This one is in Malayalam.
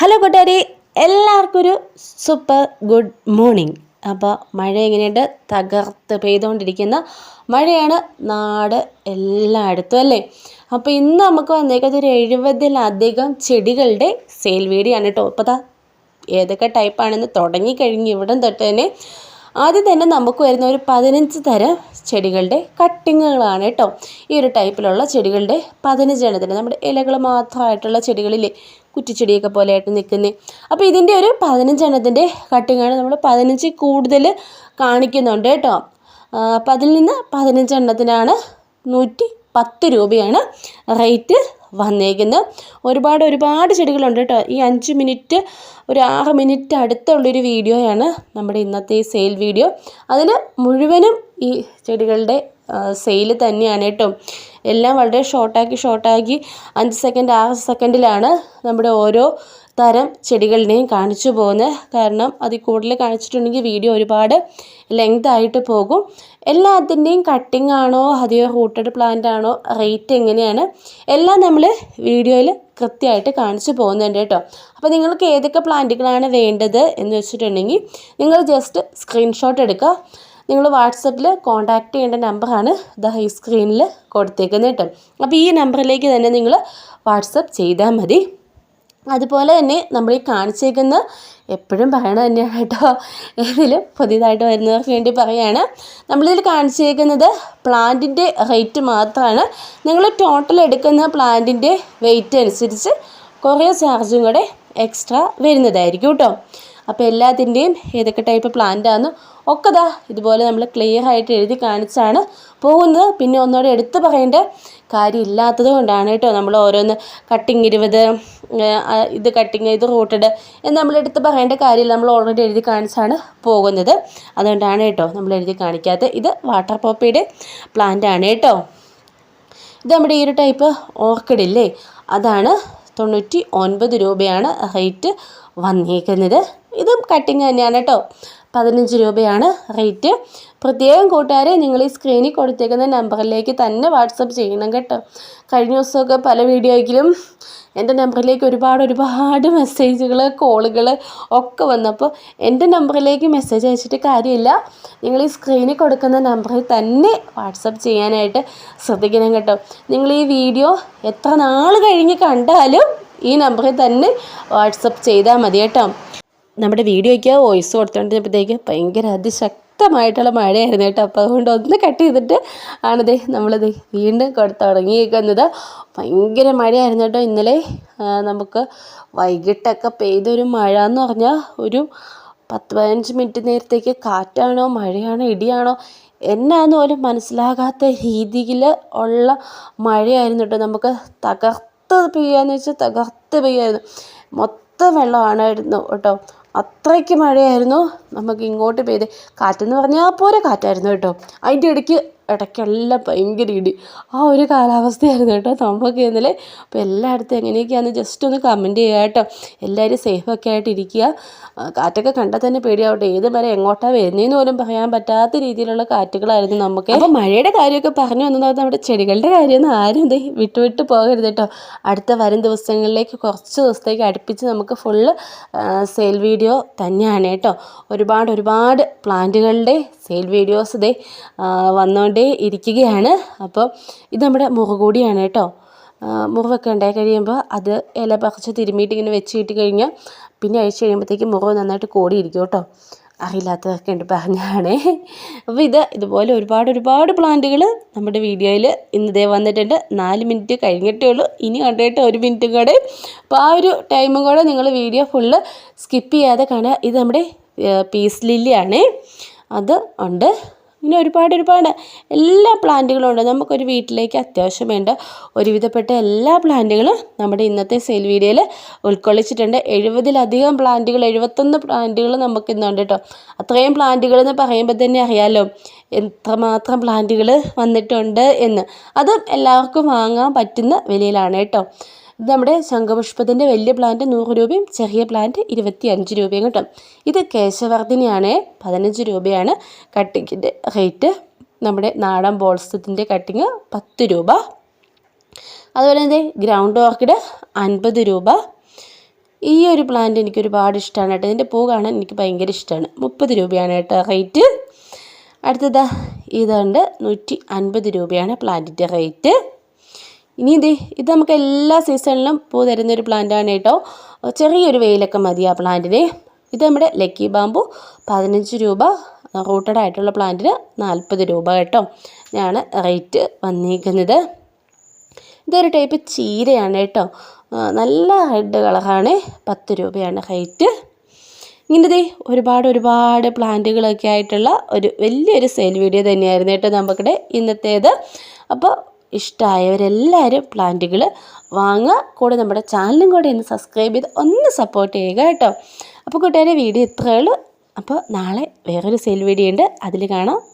ഹലോ കൂട്ടുകാരി എല്ലാവർക്കും ഒരു സൂപ്പർ ഗുഡ് മോർണിംഗ്. അപ്പോൾ മഴ എങ്ങനെയുണ്ട്? തകർത്ത് പെയ്തുകൊണ്ടിരിക്കുന്ന മഴയാണ് നാട് എല്ലായിടത്തും അല്ലേ? അപ്പോൾ ഇന്ന് നമുക്ക് വന്നേക്കത് ഒരു എഴുപതിലധികം ചെടികളുടെ സെയിൽ വീഡിയോ ആണ് കേട്ടോ. അപ്പോൾ താ ഏതൊക്കെ ടൈപ്പാണെന്ന് തുടങ്ങിക്കഴിഞ്ഞ് ഇവിടം തൊട്ട് തന്നെ ആദ്യം തന്നെ നമുക്ക് വരുന്ന ഒരു പതിനഞ്ച് തരം ചെടികളുടെ കട്ടിങ്ങുകളാണ് കേട്ടോ. ഈ ഒരു ടൈപ്പിലുള്ള ചെടികളുടെ പതിനഞ്ച് എണ്ണത്തിന്. നമ്മുടെ ഇലകൾ മാത്രമായിട്ടുള്ള ചെടികളില്ലേ? കുറ്റിച്ചെടിയൊക്കെ പോലെയായിട്ട് നിൽക്കുന്നത് അപ്പോൾ ഇതിന്റെ ഒരു പതിനഞ്ചെണ്ണത്തിന്റെ കട്ടിങ്ങാണ് നമ്മൾ പതിനഞ്ച് കൂടുതൽ കാണിക്കുന്നുണ്ട് കേട്ടോ. അപ്പോൾ അതിൽ നിന്ന് പതിനഞ്ചെണ്ണത്തിനാണ് നൂറ്റി പത്ത് രൂപയാണ് റേറ്റ് വന്നേക്കുന്നത്. ഒരുപാട് ഒരുപാട് ചെടികളുണ്ട് കേട്ടോ. ഈ അഞ്ച് മിനിറ്റ് ഒരു ആറ് മിനിറ്റ് അടുത്തുള്ളൊരു വീഡിയോയാണ് നമ്മുടെ ഇന്നത്തെ ഈ സെയിൽ വീഡിയോ. അതിൽ മുഴുവനും ഈ ചെടികളുടെ സെയിൽ തന്നെയാണ് കേട്ടോ. എല്ലാം വളരെ ഷോർട്ടാക്കി ഷോർട്ടാക്കി അഞ്ച് സെക്കൻഡ് ആറ് സെക്കൻഡിലാണ് നമ്മുടെ ഓരോ തരം ചെടികളുടെയും കാണിച്ചു പോകുന്നത്. കാരണം അതിൽ കൂടുതൽ കാണിച്ചിട്ടുണ്ടെങ്കിൽ വീഡിയോ ഒരുപാട് ലെങ്ത് ആയിട്ട് പോകും. എല്ലാത്തിന്റെയും കട്ടിംഗ് ആണോ അതെയോ റൂട്ടഡ് പ്ലാന്റ് ആണോ റേറ്റ് എങ്ങനെയാണ് എല്ലാം നമ്മൾ വീഡിയോയിൽ കൃത്യമായിട്ട് കാണിച്ചു പോകുന്നുണ്ട് കേട്ടോ. അപ്പോൾ നിങ്ങൾക്ക് ഏതൊക്കെ പ്ലാന്റുകളാണ് വേണ്ടത് എന്ന് വെച്ചിട്ടുണ്ടെങ്കിൽ നിങ്ങൾ ജസ്റ്റ് സ്ക്രീൻഷോട്ട് എടുക്കുക. നിങ്ങൾ വാട്സപ്പിൽ കോൺടാക്റ്റ് ചെയ്യേണ്ട നമ്പറാണ് ദ ഹൈ സ്ക്രീനിൽ കൊടുത്തേക്കുന്നത് കേട്ടോ. അപ്പോൾ ഈ നമ്പറിലേക്ക് തന്നെ നിങ്ങൾ വാട്സപ്പ് ചെയ്താൽ മതി. അതുപോലെ തന്നെ നമ്മൾ ഈ കാണിച്ചേക്കുന്ന എപ്പോഴും പറയണത് തന്നെയാണ് കേട്ടോ. ഏതെങ്കിലും പുതിയതായിട്ട് വരുന്നവർക്ക് വേണ്ടി പറയുകയാണ് നമ്മളിതിൽ കാണിച്ചേക്കുന്നത് പ്ലാന്റിന്റെ റേറ്റ് മാത്രമാണ് നിങ്ങൾ ടോട്ടൽ എടുക്കുന്ന പ്ലാന്റിന്റെ വെയിറ്റ് അനുസരിച്ച് കുറേ ചാർജും കൂടെ എക്സ്ട്രാ വരുന്നതായിരിക്കും കേട്ടോ. അപ്പോൾ എല്ലാത്തിന്റെയും ഏതൊക്കെ ടൈപ്പ് പ്ലാന്റാന്ന് ഒക്കെ ദാ ഇതുപോലെ നമ്മൾ ക്ലിയർ ആയിട്ട് എഴുതി കാണിച്ചാണ് പോകുന്നത്. പിന്നെ ഒന്നുകൂടെ എടുത്തു പറയേണ്ട കാര്യമില്ലാത്തത് കൊണ്ടാണ് കേട്ടോ നമ്മൾ ഓരോന്ന് കട്ടിങ് ഇരുപത് ഇത് കട്ടിങ് ഇത് റൂട്ടഡ് എന്ന് നമ്മൾ എടുത്ത് പറയേണ്ട കാര്യമില്ല. നമ്മൾ ഓൾറെഡി എഴുതി കാണിച്ചാണ് പോകുന്നത്. അതുകൊണ്ടാണ് കേട്ടോ നമ്മൾ എഴുതി കാണിക്കാത്തത്. ഇത് വാട്ടർ പോപ്പിയുടെ പ്ലാന്റ് ആണ് കേട്ടോ. ഇത് നമ്മുടെ ഈ ഒരു ടൈപ്പ് ഓർക്കിഡില്ലേ അതാണ് തൊണ്ണൂറ്റി ഒൻപത് രൂപയാണ് റേറ്റ് വന്നേക്കുന്നത് ഇതും കട്ടിങ് തന്നെയാണ് കേട്ടോ. പതിനഞ്ച് രൂപയാണ് റേറ്റ് പ്രത്യേകം കൂട്ടുകാരെ നിങ്ങൾ ഈ സ്ക്രീനിൽ കൊടുത്തേക്കുന്ന നമ്പറിലേക്ക് തന്നെ വാട്സപ്പ് ചെയ്യണം കേട്ടോ. കഴിഞ്ഞ ദിവസമൊക്കെ പല വീഡിയോയ്ക്കിലും എന്റെ നമ്പറിലേക്ക് ഒരുപാട് ഒരുപാട് മെസ്സേജുകൾ കോളുകൾ ഒക്കെ വന്നപ്പോൾ എന്റെ നമ്പറിലേക്ക് മെസ്സേജ് അയച്ചിട്ട് കാര്യമില്ല. നിങ്ങൾ ഈ സ്ക്രീനിൽ കൊടുക്കുന്ന നമ്പറിൽ തന്നെ വാട്സപ്പ് ചെയ്യാനായിട്ട് ശ്രദ്ധിക്കണം കേട്ടോ. നിങ്ങൾ ഈ വീഡിയോ എത്ര നാൾ കഴിഞ്ഞ് കണ്ടാലും ഈ നമ്പറിൽ തന്നെ വാട്സപ്പ് ചെയ്താൽ മതി കേട്ടോ. നമ്മുടെ വീഡിയോയ്ക്ക് വോയിസ് കൊടുത്തോണ്ടിരുന്നപ്പോഴത്തേക്ക് ഭയങ്കര അതിശക്തമായിട്ടുള്ള മഴയായിരുന്നു കേട്ടോ. അപ്പോൾ അതുകൊണ്ട് ഒന്ന് കട്ട് ചെയ്തിട്ട് ആണിതേ നമ്മളിത് വീണ്ടും കൊടുത്ത് തുടങ്ങിയിരിക്കുന്നത് ഭയങ്കര മഴയായിരുന്നു കേട്ടോ. ഇന്നലെ നമുക്ക് വൈകിട്ടൊക്കെ പെയ്തൊരു മഴ എന്ന് പറഞ്ഞാൽ ഒരു പത്ത് പതിനഞ്ച് മിനിറ്റ് നേരത്തേക്ക് കാറ്റാണോ മഴയാണോ ഇടിയാണോ എന്നാന്ന് പോലും മനസ്സിലാകാത്ത രീതിയിൽ ഉള്ള മഴയായിരുന്നു കേട്ടോ. നമുക്ക് തകർത്ത് പെയ്യാന്ന് വെച്ചാൽ തകർത്ത് പെയ്യായിരുന്നു. മൊത്തം വെള്ളമാണായിരുന്നു കേട്ടോ. അത്രയ്ക്ക് മഴയായിരുന്നു. നമുക്ക് ഇങ്ങോട്ട് പെയ്ത് കാറ്റെന്ന് പറഞ്ഞാൽ പോരെ കാറ്റായിരുന്നു കേട്ടോ. അതിന്റെ ഇടയ്ക്ക് ഇടയ്ക്കെല്ലാം ഭയങ്കര ഇടി. ആ ഒരു കാലാവസ്ഥയായിരുന്നു കേട്ടോ നമുക്ക് ഇന്നലെ. അപ്പോൾ എല്ലായിടത്തും എങ്ങനെയൊക്കെയാണെന്ന് ജസ്റ്റ് ഒന്ന് കമന്റ് ചെയ്യുക കേട്ടോ. എല്ലാവരും സേഫൊക്കെ ആയിട്ട് ഇരിക്കുക കാറ്റൊക്കെ കണ്ടാൽ തന്നെ പേടിയാവട്ടെ. ഏത് വരെ എങ്ങോട്ടാണ് വരുന്നതെന്ന് പോലും പറയാൻ പറ്റാത്ത രീതിയിലുള്ള കാറ്റുകളായിരുന്നു നമുക്ക്. അപ്പോൾ മഴയുടെ കാര്യമൊക്കെ പറഞ്ഞു വന്നത് നമ്മുടെ ചെടികളുടെ കാര്യമൊന്നും ആരും ഇത് വിട്ടുവിട്ട് പോകരുത് കേട്ടോ. അടുത്ത വരും ദിവസങ്ങളിലേക്ക് കുറച്ച് ദിവസത്തേക്ക് അടുപ്പിച്ച് നമുക്ക് ഫുള്ള് സെയിൽ വീഡിയോ തന്നെയാണ് കേട്ടോ. ഒരുപാട് ഒരുപാട് പ്ലാന്റുകളുടെ സെയിൽ വീഡിയോസ് ഇതേ വന്നുകൊണ്ടേ ഇരിക്കുകയാണ്. അപ്പോൾ ഇത് നമ്മുടെ മുറുകൂടിയാണ് കേട്ടോ. മുറിവൊക്കെ ഉണ്ടായി കഴിയുമ്പോൾ അത് ഇല പറിച്ച് തിരുമ്മിയിട്ട് ഇങ്ങനെ വെച്ച് കിട്ടി കഴിഞ്ഞാൽ പിന്നെ അഴിച്ച് കഴിയുമ്പോഴത്തേക്ക് മുറിവ് നന്നായിട്ട് കോടിയിരിക്കും കേട്ടോ. അറിയില്ലാത്തതൊക്കെ ഉണ്ട് പറഞ്ഞാണേ. അപ്പോൾ ഇത് ഇതുപോലെ ഒരുപാട് ഒരുപാട് പ്ലാന്റുകൾ നമ്മുടെ വീഡിയോയിൽ ഇന്ന് ഇതേ വന്നിട്ടുണ്ട്. നാല് മിനിറ്റ് കഴിഞ്ഞിട്ടേ ഉള്ളൂ. ഇനി കണ്ടിട്ട് ഒരു മിനിറ്റും കൂടെ. അപ്പോൾ ആ ഒരു ടൈമും കൂടെ നിങ്ങൾ വീഡിയോ ഫുള്ള് സ്കിപ്പ് ചെയ്യാതെ കാണുക. ഇത് നമ്മുടെ പീസ് ലില്ലിയാണേ അത് ഉണ്ട്. ഇങ്ങനെ ഒരുപാട് ഒരുപാട് എല്ലാ പ്ലാന്റുകളും ഉണ്ട് നമുക്കൊരു വീട്ടിലേക്ക് അത്യാവശ്യം വേണ്ട ഒരുവിധപ്പെട്ട എല്ലാ പ്ലാന്റുകളും നമ്മുടെ ഇന്നത്തെ സെയിൽ വീഡിയോയിൽ ഉൾക്കൊള്ളിച്ചിട്ടുണ്ട്. എഴുപതിലധികം പ്ലാന്റുകൾ എഴുപത്തൊന്ന് പ്ലാന്റുകൾ നമുക്ക് ഇന്നുണ്ട് കേട്ടോ അത്രയും പ്ലാന്റുകൾ എന്ന് പറയുമ്പോൾ തന്നെ അറിയാമല്ലോ എത്രമാത്രം പ്ലാന്റുകൾ വന്നിട്ടുണ്ട് എന്ന്. അതും എല്ലാവർക്കും വാങ്ങാൻ പറ്റുന്ന വിലയിലാണ് കേട്ടോ ഇത് നമ്മുടെ ശംഖപുഷ്പത്തിന്റെ വലിയ പ്ലാന്റ് നൂറ് രൂപയും ചെറിയ പ്ലാന്റ് ഇരുപത്തി അഞ്ച് രൂപയും കിട്ടും. ഇത് കേശവർദ്ധിനിയാണ് പതിനഞ്ച് രൂപയാണ് കട്ടിങ്ങിന്റെ റേറ്റ് നമ്മുടെ നാടൻ ബോൾസത്തിന്റെ കട്ടിങ് പത്ത് രൂപ. അതുപോലെ തന്നെ ഗ്രൗണ്ട് ഓർക്കിഡ് അൻപത് രൂപ. ഈ ഒരു പ്ലാന്റ് എനിക്ക് ഒരുപാട് ഇഷ്ടമാണ് കേട്ടോ. ഇതിന്റെ പൂ കാണാൻ എനിക്ക് ഭയങ്കര ഇഷ്ടമാണ് മുപ്പത് രൂപയാണ് കേട്ടോ റേറ്റ് അടുത്തതാ ഇതുണ്ട് നൂറ്റി അൻപത് രൂപയാണ് പ്ലാന്റിന്റെ റേറ്റ് ഇനി ഇത് ഇത് നമുക്ക് എല്ലാ സീസണിലും പൂ തരുന്ന ഒരു പ്ലാന്റാണ് കേട്ടോ. ചെറിയൊരു വെയിലൊക്കെ മതി ആ പ്ലാന്റിന് ഇത് നമ്മുടെ ലക്കി ബാമ്പു പതിനഞ്ച് രൂപ റൂട്ടഡ് ആയിട്ടുള്ള പ്ലാന്റിന് നാൽപ്പത് രൂപ കേട്ടോ. ഞാൻ റേറ്റ് വന്നിരിക്കുന്നത് ഇതൊരു ടൈപ്പ് ചീരയാണ് കേട്ടോ. നല്ല റെഡ് കളറാണ് പത്ത് രൂപയാണ് റേറ്റ് ഇങ്ങനത്തെ ഒരുപാട് ഒരുപാട് പ്ലാന്റുകളൊക്കെ ആയിട്ടുള്ള ഒരു വലിയൊരു സെയിൽ വീഡിയോ തന്നെയായിരുന്നു കേട്ടോ നമുക്കിടെ ഇന്നത്തേത്. അപ്പോൾ ഇഷ്ടമായവരെല്ലാവരും പ്ലാന്റുകൾ വാങ്ങുക. കൂടെ നമ്മുടെ ചാനലും കൂടെ ഒന്ന് സബ്സ്ക്രൈബ് ചെയ്ത് ഒന്ന് സപ്പോർട്ട് ചെയ്യുക കേട്ടോ. അപ്പോൾ കൂട്ടുകാരെ വീഡിയോ ഇത്രയേ ഉള്ളൂ. അപ്പോൾ നാളെ വേറൊരു സെയിൽ വീഡിയോ ഉണ്ട്. അതിൽ കാണാം.